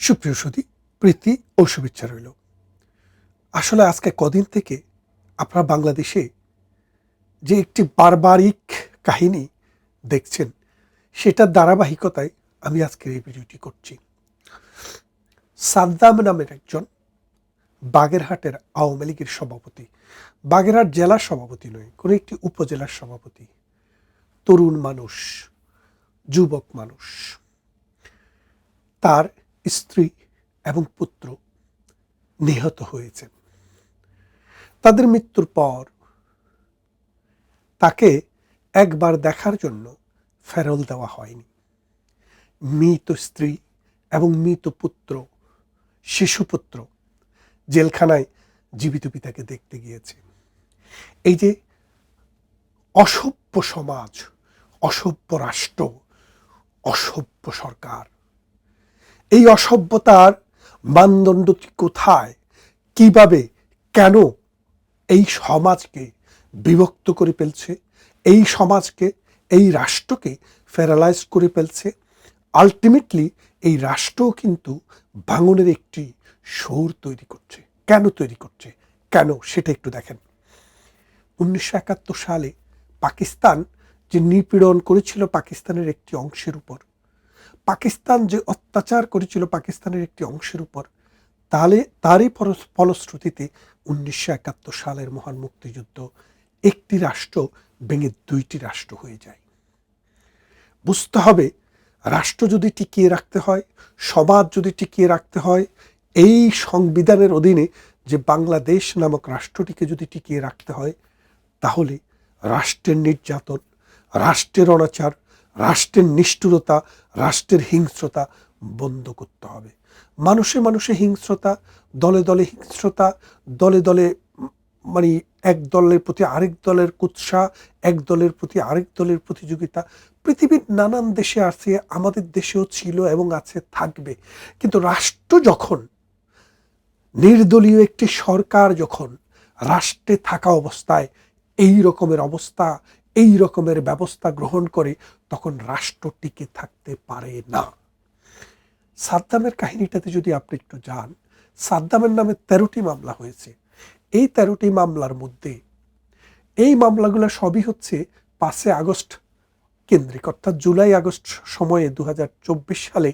সুপ্রিয় সুদী প্রীতি ও শুভেচ্ছা রইল। আসলে আজকে কদিন থেকে আপনারা বাংলাদেশে যে একটি বারবারিক কাহিনী দেখছেন, সেটার ধারাবাহিকতায় আমি আজকের এই ভিডিওটি করছি। সাদ্দাম নামের একজন বাগেরহাটের আওয়ামী লীগের সভাপতি, বাগেরহাট জেলার সভাপতি নয়, কোনো একটি উপজেলার সভাপতি, তরুণ মানুষ, যুবক মানুষ। তার স্ত্রী এবং পুত্র নিহত হয়েছেন তাদের মৃত্যুর পর তাকে একবার দেখার জন্য ফেরল দেওয়া হয়নি। মৃত স্ত্রী এবং মৃত পুত্র শিশুপুত্র জেলখানায় জীবিত পিতাকে দেখতে গিয়েছে। এই যে অসভ্য সমাজ, অসভ্য রাষ্ট্র, অসভ্য সরকার এই অসভ্যতার মানদণ্ডটি কোথায়? কীভাবে? কেন? এই সমাজকে বিভক্ত করে ফেলছে? এই সমাজকে, এই রাষ্ট্রকে ফেরালাইজ করে ফেলছে? আলটিমেটলি এই রাষ্ট্রও কিন্তু ভাঙনের একটি সুর তৈরি করছে। কেন তৈরি করছে? কেন? সেটা একটু দেখেন। উনিশশো একাত্তর সালে পাকিস্তান যে নিপীড়ন করেছিল পাকিস্তানের একটি অংশের উপর পাকিস্তান যে অত্যাচার করেছিল পাকিস্তানের একটি অংশের উপর, তাহলে তারই ফলশ্রুতিতে উনিশশো একাত্তর সালের মহান মুক্তিযুদ্ধ একটি রাষ্ট্র ভেঙে দুইটি রাষ্ট্র হয়ে যায়। বুঝতে হবে, রাষ্ট্র যদি টিকিয়ে রাখতে হয়, সমাজ যদি টিকিয়ে রাখতে হয়, এই সংবিধানের অধীনে যে বাংলাদেশ নামক রাষ্ট্রটিকে যদি টিকিয়ে রাখতে হয়, তাহলে রাষ্ট্রের নির্যাতন, রাষ্ট্রের অনাচার রাষ্ট্রের নিষ্ঠুরতা, রাষ্ট্রের হিংস্রতা বন্ধ করতে হবে। মানুষে মানুষে হিংস্রতা, দলে দলে হিংস্রতা, দলে দলে মানে এক দলের প্রতি আরেক দলের কুৎসা, এক দলের প্রতি আরেক দলের প্রতিযোগিতা। পৃথিবীর নানান দেশে আছে, আমাদের দেশেও ছিল এবং আছে, থাকবে। কিন্তু রাষ্ট্র যখন, নির্দলীয় একটি সরকার যখন রাষ্ট্রে থাকা অবস্থায়, এই রকমের অবস্থা এই রকমের ব্যবস্থা গ্রহণ করে তখন রাষ্ট্র টিকে থাকতে পারে না। সাদ্দামের কাহিনীটাতে যদি আপনি একটু যান, সাদ্দামের নামে তেরোটি মামলা হয়েছে। এই তেরোটি মামলার মধ্যে এই মামলাগুলো সবই হচ্ছে পাঁচে আগস্ট কেন্দ্রিক, অর্থাৎ জুলাই আগস্ট সময়ে দু হাজার চব্বিশ সালে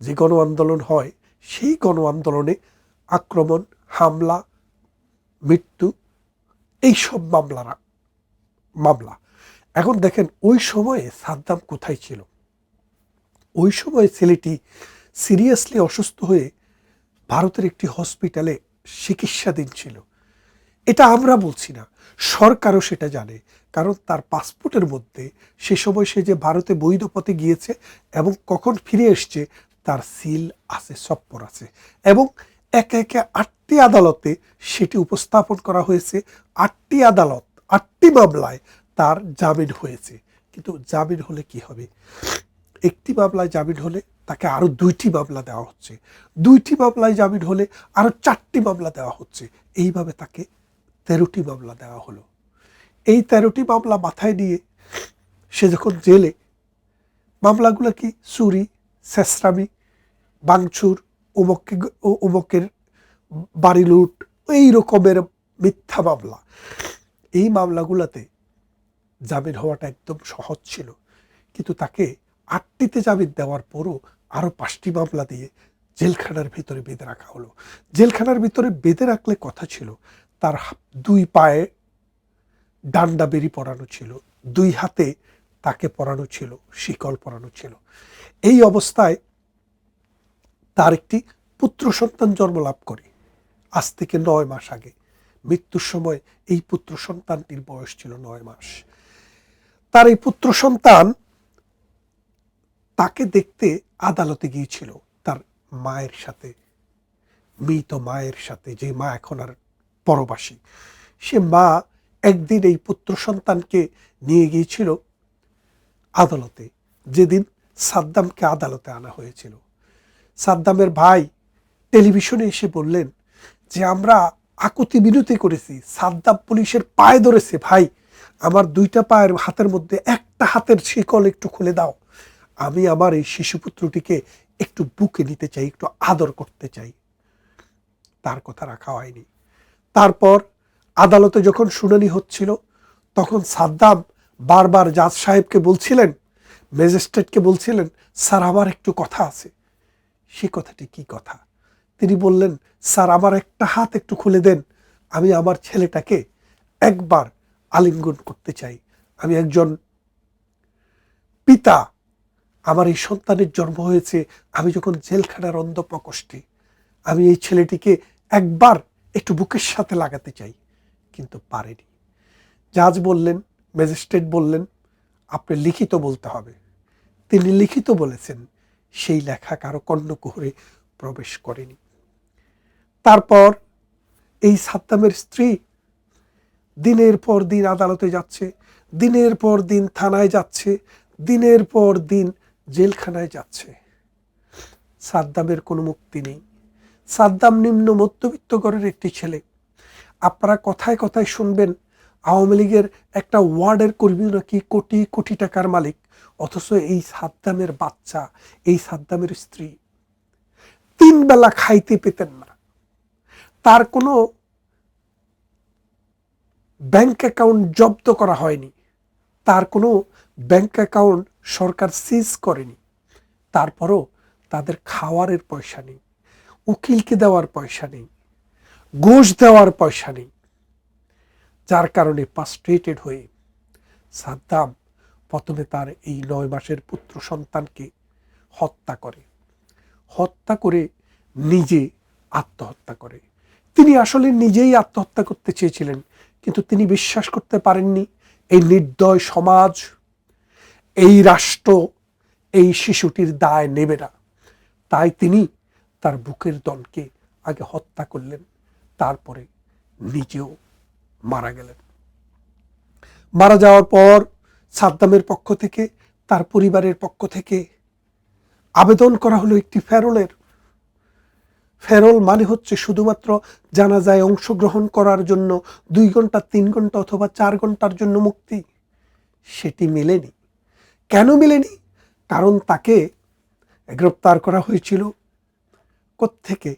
যে গণ আন্দোলন হয়, সেই গণ আন্দোলনে আক্রমণ, হামলা, মৃত্যু, এইসব মামলারা, মামলা। এখন দেখেন, ওই সময়ে সাদ্দাম কোথায় ছিল? ওই সময় ছেলেটি সিরিয়াসলি অসুস্থ হয়ে ভারতের একটি হসপিটালে চিকিৎসাধীন ছিল। এটা আমরা বলছি না। সরকারও সেটা জানে। কারণ তার পাসপোর্টের মধ্যে সে সময় সে যে ভারতে বৈধ পথে গিয়েছে এবং কখন ফিরে এসছে, তার সিল আছে, সপ্পর আছে এবং একে একে আটটি আদালতে সেটি উপস্থাপন করা হয়েছে। আটটি আদালত, আটটি মামলায় তার জামিন হয়েছে। কিন্তু জামিন হলে কি হবে? একটি মামলায় জামিন হলে তাকে আরও দুইটি মামলা দেওয়া হচ্ছে। দুইটি মামলায় জামিন হলে আরও চারটি মামলা দেওয়া হচ্ছে। এইভাবে তাকে তেরোটি মামলা দেওয়া হলো। এই তেরোটি মামলা মাথায় নিয়ে সে যখন জেলে, মামলাগুলো কি চুরি, শেষরামি বাংচুর উমককে উমকের বাড়ি লুট এই রকমের মিথ্যা মামলা। এই মামলাগুলোতে জামিন হওয়াটা একদম সহজ ছিল। কিন্তু তাকে আটটিতে জামিন দেওয়ার পরও আরও পাঁচটি মামলা দিয়ে জেলখানার ভিতরে বেঁধে রাখা হলো। জেলখানার ভিতরে বেঁধে রাখলে কথা ছিল, তার দুই পায়ে ডান্ডা বেরি পরানো ছিল, দুই হাতে তাকে পরানো ছিল, শিকল পরানো ছিল। এই অবস্থায় তার একটি পুত্র সন্তান জন্ম লাভ করে। আজ থেকে নয় মাস আগে। মৃত্যুর সময় এই পুত্র সন্তানটির বয়স ছিল নয় মাস। তার এই পুত্র সন্তান তাকে দেখতে আদালতে গিয়েছিল, তার মায়ের সাথে, মৃত মায়ের সাথে, যে মা এখন আর পরবাসী। সে মা একদিন এই পুত্র সন্তানকে নিয়ে গিয়েছিল আদালতে, যেদিন সাদ্দামকে আদালতে আনা হয়েছিল। সাদ্দামের ভাই টেলিভিশনে এসে বললেন যে, আমরা আকুতি বিনতি করেছি, সাদ্দাম পুলিশের পায়ে ধরেছে, ভাই। আমার দুইটা পায়ের হাতের মধ্যে একটা হাতের শিকল একটু খুলে দাও। আমি আমার এই শিশুপুত্রটিকে একটু বুকে নিতে চাই, একটু আদর করতে চাই। তার কথা রাখা হয়নি। তারপর আদালতে যখন শুনানি হচ্ছিল, তখন সাদ্দাম বারবার জাজ সাহেবকে বলছিলেন, ম্যাজিস্ট্রেটকে বলছিলেন, স্যার, আমার একটু কথা আছে। সে কথাটি কি কথা? তিনি বললেন, স্যার, আমার একটা হাত একটু খুলে দেন। আমি আমার ছেলেটাকে একবার আলিঙ্গন করতে চাই। আমি একজন পিতা, আমার এই সন্তানের জন্ম হয়েছে, আমি যখন জেলখানার অন্ধ প্রকোষ্ঠে আমি এই ছেলেটিকে একবার একটু বুকের সাথে লাগাতে চাই, কিন্তু পারেনি। জাজ বললেন, ম্যাজিস্ট্রেট বললেন আপনি লিখিত বলতে হবে। তিনি লিখিত বলেছেন, সেই লেখা কারও কর্ণকুহরে প্রবেশ করেনি। তারপর এই সাদ্দামের স্ত্রী দিনের পর দিন আদালতে যাচ্ছে, দিনের পর দিন থানায় যাচ্ছে, দিনের পর দিন জেলখানায় যাচ্ছে। সাদ্দামের কোনো মুক্তি নেই। সাদ্দাম নিম্ন মধ্যবিত্ত ঘরের একটি ছেলে। আপনারা কথায় কথায় শুনবেন, আওয়ামী লীগের একটা ওয়ার্ডের কর্মী নাকি কোটি কোটি টাকার মালিক, অথচ এই সাদ্দামের বাচ্চা, এই সাদ্দামের স্ত্রী। তিন বেলা খাইতে পেতেন না। তার কোনো ব্যাংক অ্যাকাউন্ট জব্দ করা হয়নি। তার কোনো ব্যাংক অ্যাকাউন্ট সরকার সিজ করেনি। তারপরও তাদের খাওয়ারের পয়সা নেই, উকিলকে দেওয়ার পয়সা নেই, ঘুষ দেওয়ার পয়সা নেই। যার কারণে পাস্ট্রেটেড হয়ে সাদ্দাম প্রথমে তার এই নয় মাসের পুত্র সন্তানকে হত্যা করে। হত্যা করে নিজে আত্মহত্যা করে। তিনি আসলে নিজেই আত্মহত্যা করতে চেয়েছিলেন। কিন্তু তিনি বিশ্বাস করতে পারেননি। এই নির্দয় সমাজ, এই রাষ্ট্র, এই শিশুটির দায় নেবে না। তাই তিনি তার বুকের দলকে আগে হত্যা করলেন, তারপরে নিজেও মারা গেলেন। মারা যাওয়ার পর সাদ্দামের পক্ষ থেকে, তার পরিবারের পক্ষ থেকে আবেদন করা হলো একটি ফেরলের ফেরল মানে হচ্ছে শুধুমাত্র জানাজায় অংশগ্রহণ করার জন্য দুই ঘণ্টা, তিন ঘণ্টা অথবা চার ঘণ্টার জন্য মুক্তি? সেটি মেলেনি। কেন মেলেনি? কারণ তাকে গ্রেপ্তার করা হয়েছিল থেকে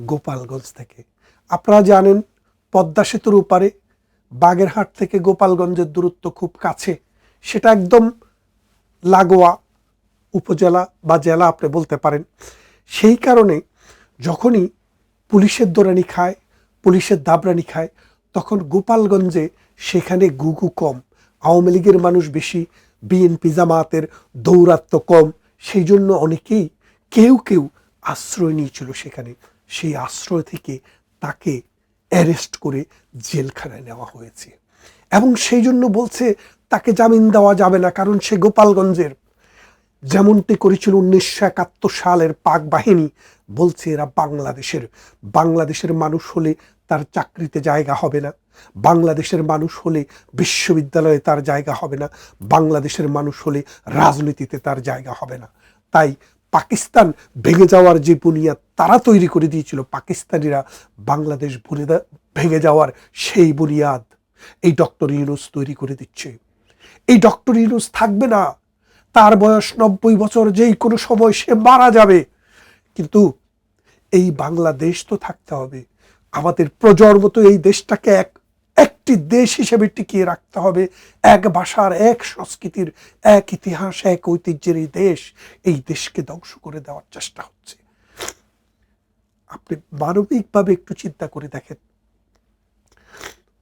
গোপালগঞ্জ থেকে। আপনারা জানেন, পদ্মা সেতুর উপারে বাগেরহাট থেকে গোপালগঞ্জের দূরত্ব খুব কাছে। সেটা একদম লাগোয়া উপজেলা বা জেলা আপনি বলতে পারেন। সেই কারণে যখনই পুলিশের দৌড়ানি খায়, পুলিশের দাবরানি খায়, তখন গোপালগঞ্জে সেখানে গুগু কম। আওয়ামী লীগের মানুষ বেশি, বিএনপি জামাতের দৌরাত্ম কম। সেই জন্য অনেকেই কেউ কেউ আশ্রয় নিয়েছিল সেখানে। সেই আশ্রয় থেকে তাকে অ্যারেস্ট করে জেলখানায় নেওয়া হয়েছে। এবং সেই জন্য বলছে, তাকে জামিন দেওয়া যাবে না, কারণ সে গোপালগঞ্জের। যেমনটি করেছিল উনিশশো একাত্তর সালের পাক বাহিনী, বলছে এরা বাংলাদেশের। বাংলাদেশের মানুষ হলে তার চাকরিতে জায়গা হবে না। বাংলাদেশের মানুষ হলে বিশ্ববিদ্যালয়ে তার জায়গা হবে না। বাংলাদেশের মানুষ হলে রাজনীতিতে তার জায়গা হবে না। তাই পাকিস্তান ভেঙে যাওয়ার যে বুনিয়াদ তারা তৈরি করে দিয়েছিল, পাকিস্তানিরা বাংলাদেশ ভেঙে যাওয়ার সেই বুনিয়াদ এই ডক্টর ইউনুস তৈরি করে দিচ্ছে। এই ডক্টর ইউনুস থাকবে না। তার বয়স নব্বই বছর, যেই কোনো সময় সে মারা যাবে। কিন্তু এই বাংলাদেশ তো থাকতে হবে। আমাদের প্রজন্ম তো এই দেশটাকে এক, একটি দেশ হিসেবে টিকিয়ে রাখতে হবে। এক ভাষার, এক সংস্কৃতির, এক ইতিহাস, এক ঐতিহ্যের এই দেশ এই দেশকে ধ্বংস করে দেওয়ার চেষ্টা হচ্ছে। আপনি মানবিকভাবে একটু চিন্তা করে দেখেন।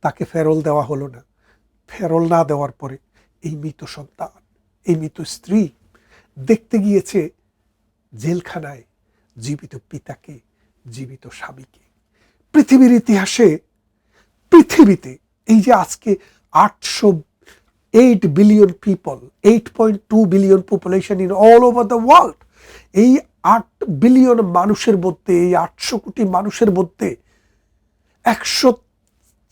তাকে ফেরল দেওয়া হলো না। ফেরল না দেওয়ার পরে এই মৃত সন্তান এই মৃত স্ত্রী দেখতে গিয়েছে জেলখানায় জীবিত পিতাকে, জীবিত স্বামীকে। পৃথিবীর ইতিহাসে, পৃথিবীতে এই যে আজকে আটশো eight billion people eight point two billion population in all over the world এই আট বিলিয়ন মানুষের মধ্যে, এই আটশো কোটি মানুষের মধ্যে একশো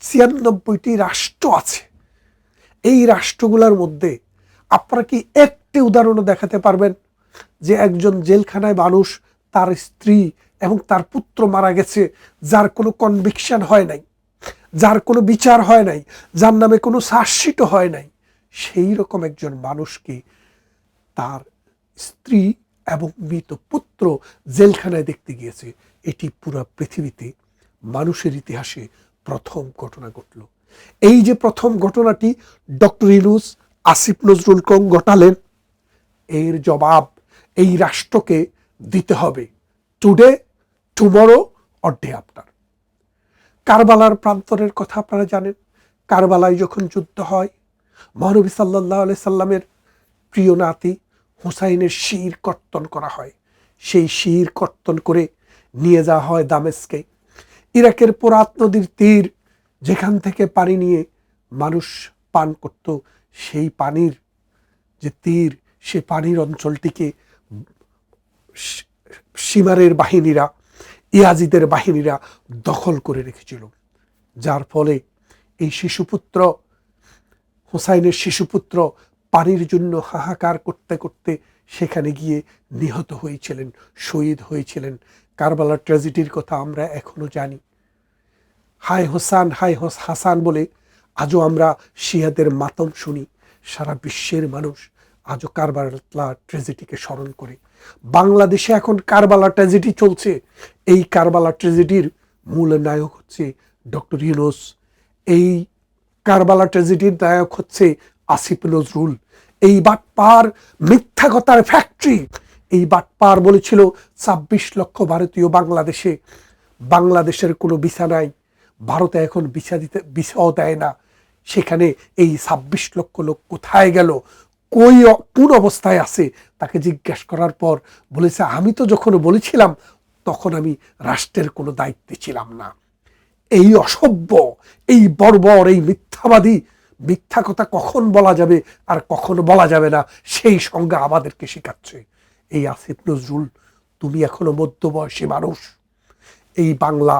ছিয়ানব্বইটি রাষ্ট্র আছে। এই রাষ্ট্রগুলোর মধ্যে আপনারা কি একটি উদাহরণও দেখাতে পারবেন যে একজন জেলখানায় মানুষ তার স্ত্রী এবং তার পুত্র মারা গেছে, যার কোনো কনভিকশন হয় নাই, যার কোনো বিচার হয় নাই, যার নামে কোনো শাসিত হয় নাই? সেই রকম একজন মানুষকে তার স্ত্রী এবং মৃত পুত্র জেলখানায় দেখতে গিয়েছে? এটি পুরো পৃথিবীতে মানুষের ইতিহাসে প্রথম ঘটনা ঘটল। এই যে প্রথম ঘটনাটি ডক্টর ইনুস আসিফ নজরুল কং ঘটালেন, এর জবাব এই রাষ্ট্রকে দিতে হবে। Today tomorrow or day after কারবালার প্রান্তরের কথা আপনারা জানেন। কারবালায় যখন যুদ্ধ হয়, মহানবী সাল্লাহ সাল্লামের প্রিয় নাতি হুসাইনের শির কর্তন করা হয়। সেই শির কর্তন করে নিয়ে যাওয়া হয় দামেস্কে। ইরাকের পোরাত নদীর তীর যেখান থেকে পানি নিয়ে মানুষ পান করত সেই পানির যে তীর, সে পানির অঞ্চলটিকে সীমারের বাহিনীরা, ইয়াজিদের বাহিনীরা দখল করে রেখেছিল। যার ফলে এই শিশুপুত্র, হুসাইনের শিশুপুত্র পানির জন্য হাহাকার করতে করতে সেখানে গিয়ে নিহত হয়েছিলেন, শহীদ হয়েছিলেন। কারবালার ট্র্যাজেডির কথা আমরা এখনও জানি। হায় হোসান, হায় হোস, হাসান বলে আজও আমরা শিয়াদের মাতম শুনি, সারা বিশ্বের মানুষ আজও কারবালা ট্র্যাজেডিকে স্মরণ করে। বাংলাদেশে এখন কারবালা ট্র্যাজেডি চলছে। এই কারবালা ট্র্যাজেডির মূল নায়ক হচ্ছে ডক্টর ইউনুস। এই কারবালা ট্র্যাজেডির নায়ক হচ্ছে আসিফ নজরুল। এই বাটপার মিথ্যাকতার ফ্যাক্টরি। এই বাটপার বলেছিল, ছাব্বিশ লক্ষ ভারতীয় বাংলাদেশে, বাংলাদেশের কোনো বিছা নাই। ভারতে এখন বিছা দিতে বিছাও দেয় না। সেখানে এই ছাব্বিশ লক্ষ লোক কোথায় গেল? কই কোন অবস্থায় আছে? তাকে জিজ্ঞাসা করার পর বলেছে, আমি তো যখন বলেছিলাম, তখন আমি রাষ্ট্রের কোনো দায়িত্বে ছিলাম না। এই অসভ্য, এই বর্বর, এই মিথ্যাবাদী, মিথ্যা কথা কখন বলা যাবে আর কখন বলা যাবে না, সেই সংজ্ঞা আমাদেরকে শেখাচ্ছে। এই আসিফ নজরুল, তুমি এখনও মধ্যবয়সী মানুষ। এই বাংলা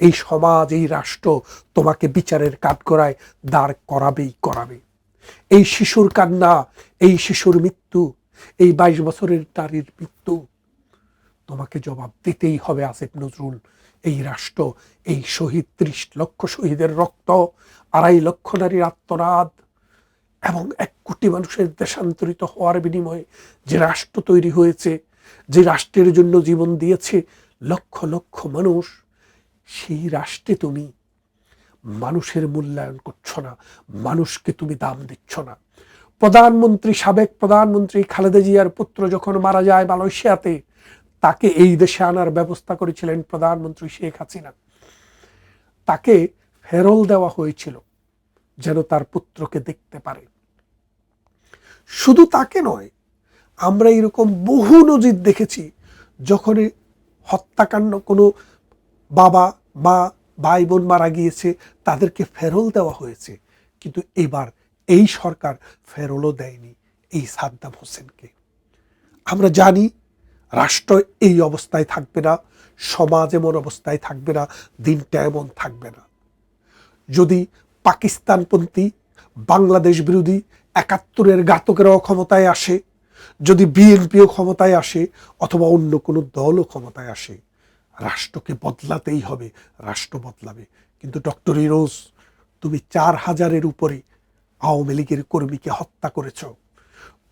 এই সমাজ, এই রাষ্ট্র তোমাকে বিচারের কাঠগড়ায় দাঁড় করাবেই করাবে। এই শিশুর কান্না, এই শিশুর মৃত্যু, এই বাইশ বছরের নারীর মৃত্যু তোমাকে জবাব দিতেই হবে আসিফ নজরুল। এই রাষ্ট্র, এই শহীদ, ত্রিশ লক্ষ শহীদের রক্ত, আড়াই লক্ষ নারীর আত্মনাদ এবং এক কোটি মানুষের দেশান্তরিত হওয়ার বিনিময়ে যে রাষ্ট্র তৈরি হয়েছে, যে রাষ্ট্রের জন্য জীবন দিয়েছে লক্ষ লক্ষ মানুষ সেই রাষ্ট্রে তুমি। মানুষের মূল্যায়ন করছ না, মানুষকে তুমি দাম দিচ্ছ না। প্রধানমন্ত্রী, সাবেক প্রধানমন্ত্রী খালেদা জিয়ার পুত্র যখন মারা যায় মালয়েশিয়াতে, তাকে এই দেশে আনার ব্যবস্থা করেছিলেন প্রধানমন্ত্রী শেখ হাসিনা। তাকে ফেরল দেওয়া হয়েছিল যেন তার পুত্রকে দেখতে পারে। শুধু তাকে নয়, আমরা এরকম বহু নজির দেখেছি যখন হত্যাকাণ্ড কোনো বাবা, মা ভাই বোন মারা গিয়েছে, তাদেরকে ফেরল দেওয়া হয়েছে। কিন্তু এবার এই সরকার ফেরলও দেয়নি এই সাদ্দাম হোসেনকে। আমরা জানি রাষ্ট্র এই অবস্থায় থাকবে না, সমাজ এমন অবস্থায় থাকবে না, দিনটা এমন থাকবে না। যদি পাকিস্তানপন্থী, বাংলাদেশ বিরোধী, একাত্তরের ঘাতকেরাও ক্ষমতায় আসে, যদি বিএনপিও ক্ষমতায় আসে, অথবা অন্য কোনো দলও ক্ষমতায় আসে রাষ্ট্রকে বদলাতেই হবে, রাষ্ট্র বদলাবে। কিন্তু ডক্টর ইরোজ, তুমি চার হাজারের উপরে আওয়ামী লীগের কর্মীকে হত্যা করেছ।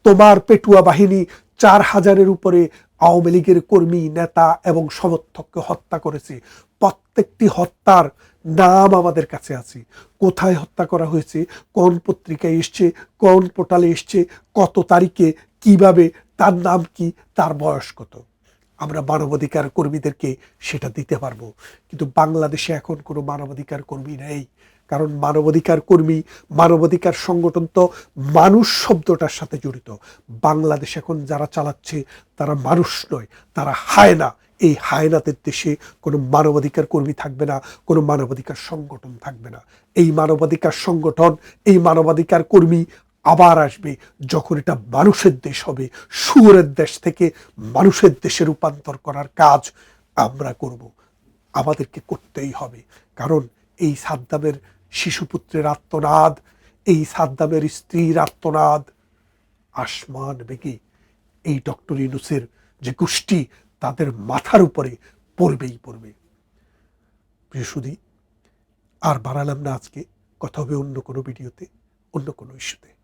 তোমার পেটুয়া বাহিনী চার হাজারের উপরে আওয়ামী লীগের কর্মী, নেতা এবং সমর্থককে হত্যা করেছে। প্রত্যেকটি হত্যার নাম আমাদের কাছে আছে। কোথায় হত্যা করা হয়েছে, কোন পত্রিকায় এসছে, কোন পোর্টালে এসছে, কত তারিখে, কীভাবে, তার নাম কি, তার বয়স কত? আমরা মানবাধিকার কর্মীদেরকে সেটা দিতে পারব। কিন্তু বাংলাদেশে এখন কোনো মানবাধিকার কর্মী নেই। কারণ মানবাধিকার কর্মী, মানবাধিকার সংগঠন তো মানুষ শব্দটার সাথে জড়িত। বাংলাদেশ এখন যারা চালাচ্ছে, তারা মানুষ নয়, তারা হায়না। এই হায়নাতের দেশে কোনো মানবাধিকার কর্মী থাকবে না, কোনো মানবাধিকার সংগঠন থাকবে না। এই মানবাধিকার সংগঠন, এই মানবাধিকার কর্মী আবার আসবে যখন এটা মানুষের দেশ হবে। সুরের দেশ থেকে মানুষের দেশে রূপান্তর করার কাজ আমরা করব। আমাদেরকে করতেই হবে। কারণ এই সাদ্দামের শিশুপুত্রের আত্মনাদ এই সাদ্দামের স্ত্রীর আত্মনাদ আসমান বেগে এই ডক্টর ইনুসের যে গোষ্ঠী, তাদের মাথার উপরে পড়বেই পড়বে। বৃহস্পতি আর বাড়ালাম না আজকে। কথা হবে অন্য কোনো ভিডিওতে, অন্য কোনো ইস্যুতে।